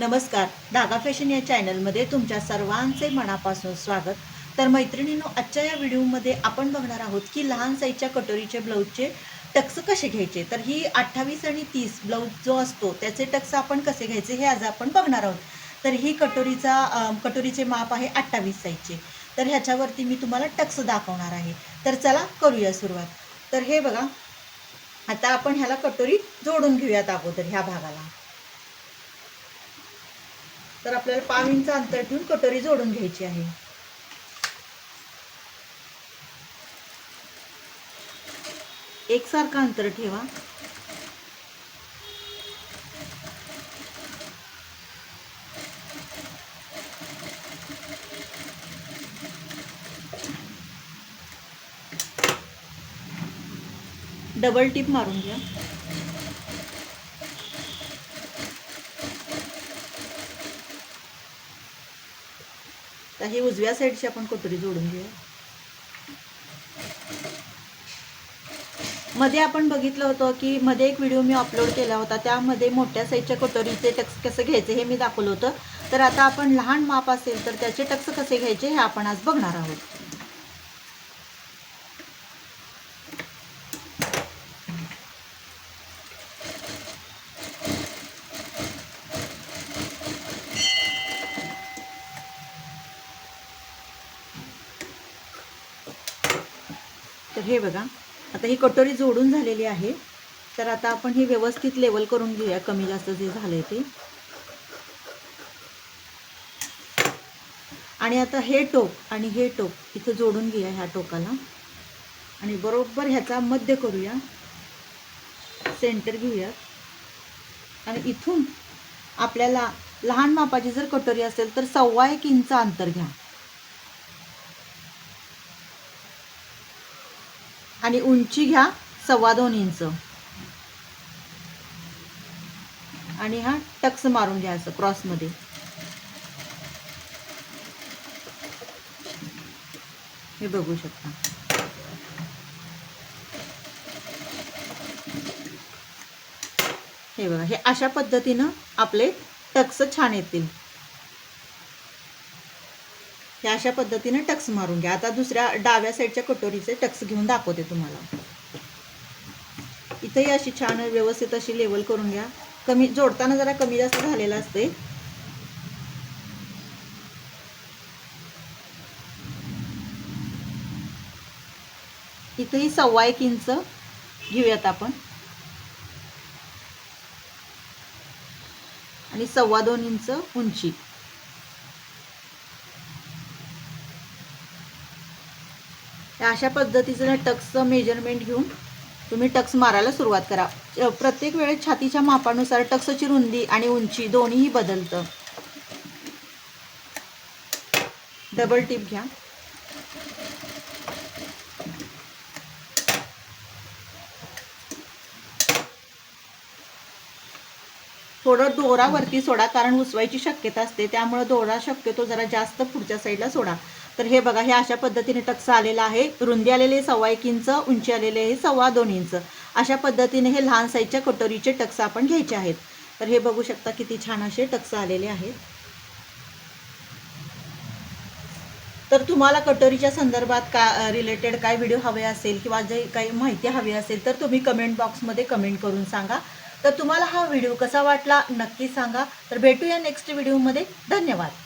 नमस्कार धागा फॅशन या चॅनलमध्ये तुमच्या सर्वांचे मनापासून स्वागत. तर मैत्रिणींनो आजच्या या व्हिडिओमध्ये आपण बघणार आहोत की लहान साईजच्या कटोरीचे ब्लाऊजचे टक्स कसे घ्यायचे? तर ही अठ्ठावीस आणि तीस ब्लाऊज जो असतो त्याचे टक्स आपण कसे घ्यायचे हे आज आपण बघणार आहोत. तर ही कटोरीचा कटोरीचे माप आहे अठ्ठावीस साईजचे. तर ह्याच्यावरती मी तुम्हाला टक्स दाखवणार आहे. तर चला करूया सुरुवात. तर हे बघा आता आपण ह्याला कटोरी जोडून घेऊयात अगोदर ह्या भागाला. तर आपल्याला पाव इंच अंतर ठेवून कटोरी जोडून घ्यायची आहे. एकसारखं अंतर ठेवा. डबल टिप मारून घ्या. तर ही उजव्या साईडची आपण कटोरी जोडून घेऊया. मध्ये आपण बघितलं होतं की मध्ये एक व्हिडिओ मी अपलोड केला होता. त्यामध्ये मोठ्या साईजच्या कटोरीचे टक्स कसं घ्यायचे हे मी दाखवलं होतं. तर आता आपण लहान माप असेल तर त्याचे टक्स कसे घ्यायचे हे आपण आज बघणार आहोत. तर हे बघा. आता ही कटोरी जोडून झालेली आहे. तर आता आपण हे व्यवस्थित लेवल करून घेऊया कमी जास्त जे झालंय ते. आणि आता हे टोक आणि हे टोक इथं जोडून घेऊया ह्या टोकाला. आणि बरोबर ह्याचा मध्य करूया. सेंटर घेऊयात आणि इथून आपल्याला लहान मापाची जर कटोरी असेल तर सव्वा एक इंच अंतर घ्या. आणि उंची घ्या सव्वा दोन इंच. आणि हा टक्स मारून घ्या असं क्रॉसमध्ये हे बघू शकता. हे बघा हे अशा पद्धतीनं आपले टक्स छान येतील. हे अशा पद्धतीने टक्स मारून घ्या. आता दुसऱ्या डाव्या साईडच्या कटोरीचे टक्स घेऊन दाखवते तुम्हाला. इथंही अशी छान व्यवस्थित अशी लेवल करून घ्या. कमी जोडताना जरा कमी जास्त झालेलं असते इथंही सव्वा एक इंच घेऊयात आपण. आणि सव्वा दोन इंच उंची. अशा पद्धतीचं टक्सचं मेजरमेंट घेऊन तुम्ही टक्स मारायला सुरुवात करा. प्रत्येक वेळेस छातीच्या मापानुसार टक्सची रुंदी आणि उंची दोन्हीही बदलतं. डबल टिप घ्या. थोडं दोरावरती सोडा कारण उसवायची शक्यता असते. त्यामुळे दोरा शक्यतो जरा जास्त पुढच्या साईडला सोडा. तर हे बघा हे अशा पद्धतीने टक्स आलेला आहे. रुंदी आलेले सव्वा एक इंच उंची आलेले हे सव्वा दोन इंच. अशा पद्धतीने हे लहान साईजच्या कटोरीचे टक्स आपण घ्यायचे आहेत. तर हे बघू शकता किती छान असे टक्स आलेले आहेत. तर तुम्हाला कटोरीच्या संदर्भात का रिलेटेड काय व्हिडिओ हवे असेल किंवा जे काही माहिती हवी असेल तर तुम्ही कमेंट बॉक्समध्ये कमेंट करून सांगा. तर तुम्हाला हा व्हिडिओ कसा वाटला नक्की सांगा. तर भेटूया नेक्स्ट व्हिडिओमध्ये धन्यवाद.